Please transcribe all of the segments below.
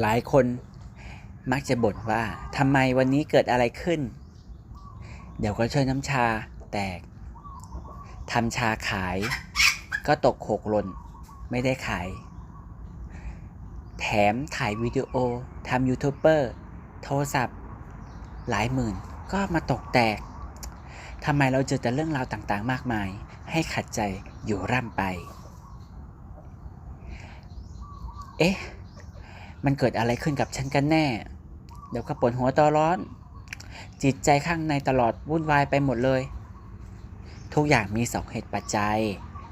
หลายคนมักจะบ่นว่าทำไมวันนี้เกิดอะไรขึ้น เดี๋ยวก็ช่วยน้ำชาแตกทำชาขาย ก็ตกหกหล่นไม่ได้ขาย แถมถ่ายวิดีโอทำยูทูบเบอร์โทรศัพท์ หลายหมื่นก็มาตกแตกทำไมเราเจอแต่เรื่องราวต่างๆ มากมาย ให้ขัดใจอยู่ร่ำไป เอ๊ะ มันเกิดอะไรขึ้นกับฉันกันแน่ เดี๋ยวก็ปวดหัวตอร้อน จิตใจข้างในตลอดวุ่นวายไปหมดเลย ทุกอย่างมีสองเหตุปัจจัย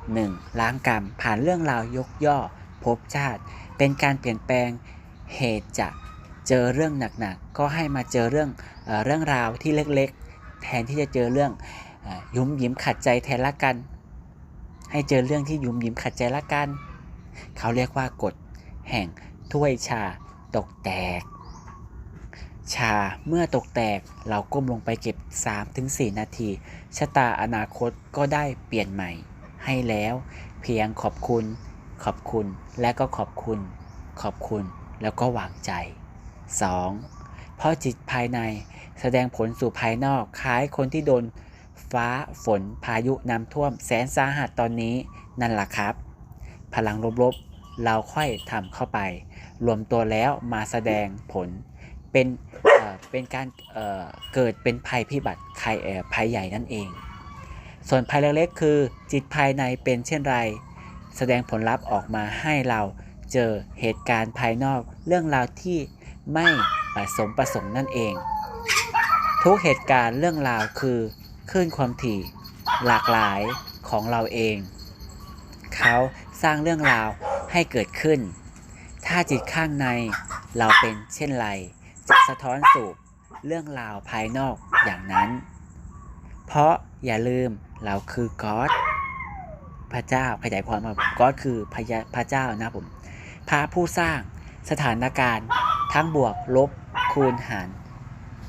1. ล้างกรรมผ่านเรื่องราวยกย่อภพชาติ เป็นการเปลี่ยนแปลงเหตุจะเจอเรื่องหนักๆก็ให้มาเจอเรื่องเอเรื่องราวที่เล็กๆ แทนที่จะเจอเรื่องอยุ้มยิ้มขัดใจแทนละกัน ให้เจอเรื่องที่ยุ้มยิ้มขัดใจละกัน เขาเรียกว่ากฎแห่ง ถ้วยชาตกแตก ชาเมื่อตกแตกเราก้มลงไปเก็บ 3-4 นาที ชะตาอนาคตก็ได้เปลี่ยนใหม่ ให้แล้วเพียงขอบคุณ ขอบคุณและก็ขอบคุณ ขอบคุณแล้วก็วางใจ 2. เพราะจิตภายในแสดงผลสู่ภายนอกคล้ายคนที่โดนฟ้าฝนพายุน้ำท่วมแสนสาหัสตอนนี้นั่นแหละครับ พลังลบๆ เราค่อยทำเข้าไป รวมตัวแล้วมาแสดงผลเป็นเป็นการเเกิดเป็นภัยพิบัติภัยเอ่อภัยใหญ่นั่นเอง ส่วนภัยเล็กๆคือจิตภายในเป็นเช่นไร แสดงผลลัพธ์ออกมาให้เราเจอเหตุการณ์ภายนอกเรื่องราวที่ไม่สมประสงค์นั่นเอง ทุกเหตุการณ์เรื่องราวคือคลื่นความถี่หลากหลายของเราเอง เขาสร้างเรื่องราว ให้เกิดขึ้น ถ้าจิตข้างในเราเป็นเช่นไร จะสะท้อนสู่เรื่องราวภายนอกอย่างนั้น เพราะอย่าลืมเราคือก็อดพระเจ้าขยายความว่าก็อดคือพระพระเจ้านะผมพระผู้สร้างสถานการณ์ทั้งบวกลบคูณหาร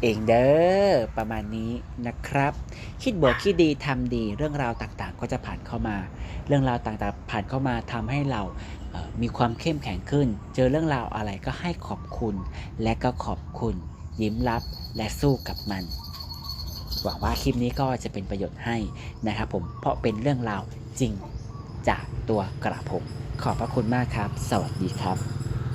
เองเด้อประมาณนี้นะครับ คิดบวกคิดดีทำดีเรื่องราวต่างๆ ก็จะผ่านเข้ามา เรื่องราวต่างๆ ผ่านเข้ามาทำให้เรามีความเข้มแข็งขึ้น เจอเรื่องราวอะไรก็ให้ขอบคุณ และก็ขอบคุณ ยิ้มรับและสู้กับมัน หวังว่าคลิปนี้ก็จะเป็นประโยชน์ให้นะครับผมเพราะเป็นเรื่องราวจริงจากตัวกระผม ขอบพระคุณมากครับ สวัสดีครับ